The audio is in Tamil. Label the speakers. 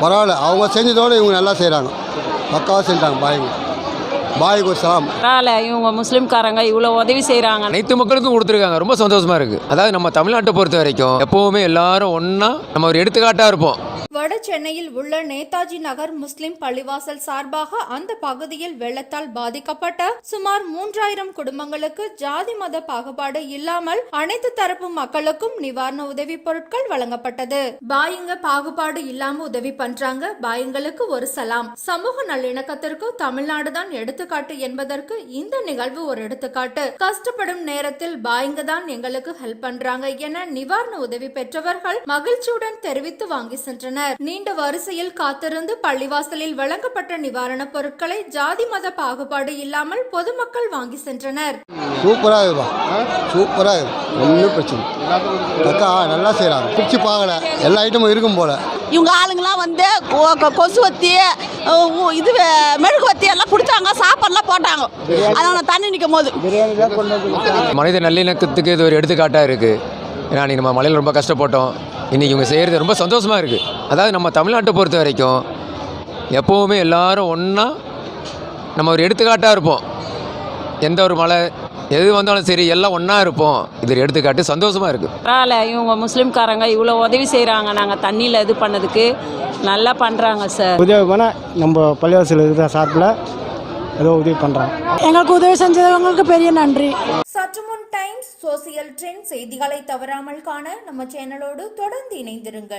Speaker 1: பரவாயில்ல. அவங்க செஞ்சதோடு இவங்க நல்லா செய்கிறாங்க பக்காவாக செஞ்சாங்க பாய்ங்க. பாய்க்கு சலாம்.
Speaker 2: பரவாயில்ல இவங்க முஸ்லீம்காரங்க இவ்வளோ உதவி செய்கிறாங்க
Speaker 3: அனைத்து மக்களுக்கும் கொடுத்துருக்காங்க. ரொம்ப சந்தோஷமா இருக்கு. அதாவது நம்ம தமிழ்நாட்டை பொறுத்த வரைக்கும் எப்பவுமே எல்லாரும் ஒண்ணா நம்ம ஒரு எடுத்துக்காட்டா இருப்போம்.
Speaker 4: சென்னையில் உள்ள நேதாஜி நகர் முஸ்லிம் பள்ளிவாசல் சார்பாக அந்த பகுதியில் வெள்ளத்தால் பாதிக்கப்பட்ட சுமார் மூன்றாயிரம் குடும்பங்களுக்கு ஜாதி மத பாகுபாடு இல்லாமல் அனைத்து தரப்பு மக்களுக்கும் நிவாரண உதவி பொருட்கள் வழங்கப்பட்டது. பாயிங்க பாகுபாடு இல்லாம உதவி பண்றாங்க. பாயுங்களுக்கு ஒரு சலாம். சமூக நல்லிணக்கத்திற்கு தமிழ்நாடு தான் எடுத்துக்காட்டு என்பதற்கு இந்த நிகழ்வு ஒரு எடுத்துக்காட்டு. கஷ்டப்படும் நேரத்தில் பாயிங்க தான் எங்களுக்கு ஹெல்ப் பண்றாங்க என நிவாரண உதவி பெற்றவர்கள் மகிழ்ச்சியுடன் தெரிவித்து வாங்கி சென்றனர். நீண்ட வரிசையில் காத்திருந்து பள்ளிவாசலில் வழங்கப்பட்ட நிவாரணப் பொருட்களை ஜாதி மத பாகுபாடு இல்லாமல் பொதுமக்கள் வாங்கி சென்றனர்.
Speaker 1: சூப்பராக சூப்பராக இருக்கு. ஒன்றும் பிரச்சனை அக்கா நல்லா செய்கிறாங்க பிடிச்சி பார்க்கல. எல்லா ஐட்டமும் இருக்கும் போல்.
Speaker 5: இவங்க ஆளுங்கெல்லாம் வந்து கொ- கொ- கொசுவத்தி அஹ் உ- இது வே- மெழுகுவத்தி எல்லாம் பிடிச்சாங்க சாப்பாடுலாம் போட்டாங்க. அதனால தண்ணி நிற்கும் போது.
Speaker 3: மனித நல்லிணக்கத்துக்கு இது ஒரு எடுத்துக்காட்டா இருக்கு. ஏன்னா அன்னைக்கு நம்ம மலையில் ரொம்ப கஷ்டப்பட்டோம். இன்னைக்கு இவங்க செய்கிறது ரொம்ப சந்தோஷமா இருக்கு. அதாவது நம்ம தமிழ்நாட்டை பொறுத்த வரைக்கும் எப்போவுமே எல்லாரும் ஒன்றா நம்ம ஒரு எடுத்துக்காட்டாக இருப்போம். எந்த ஒரு மலை எது வந்தாலும் சரி எல்லாம் ஒன்றா இருப்போம். இது எடுத்துக்காட்டு. சந்தோஷமா இருக்கு.
Speaker 2: பரவாயில்ல. இவங்க முஸ்லீம்காரங்க இவ்வளோ உதவி செய்கிறாங்க நாங்கள் தண்ணியில் இது பண்ணதுக்கு நல்லா பண்ணுறாங்க சார்
Speaker 6: உதவி பண்ணால் நம்ம பள்ளிவாசல் இருக்கிற சார்பில் ஏதோ உதவி பண்ணுறாங்க
Speaker 7: எங்களுக்கு உதவி செஞ்சவங்களுக்கு பெரிய நன்றி.
Speaker 4: சற்று முன் டைம்ஸ் சோசியல் ட்ரெண்ட் செய்திகளை தவறாமல் காண நம்ம சேனலோடு தொடர்ந்து இணைந்திருங்கள்.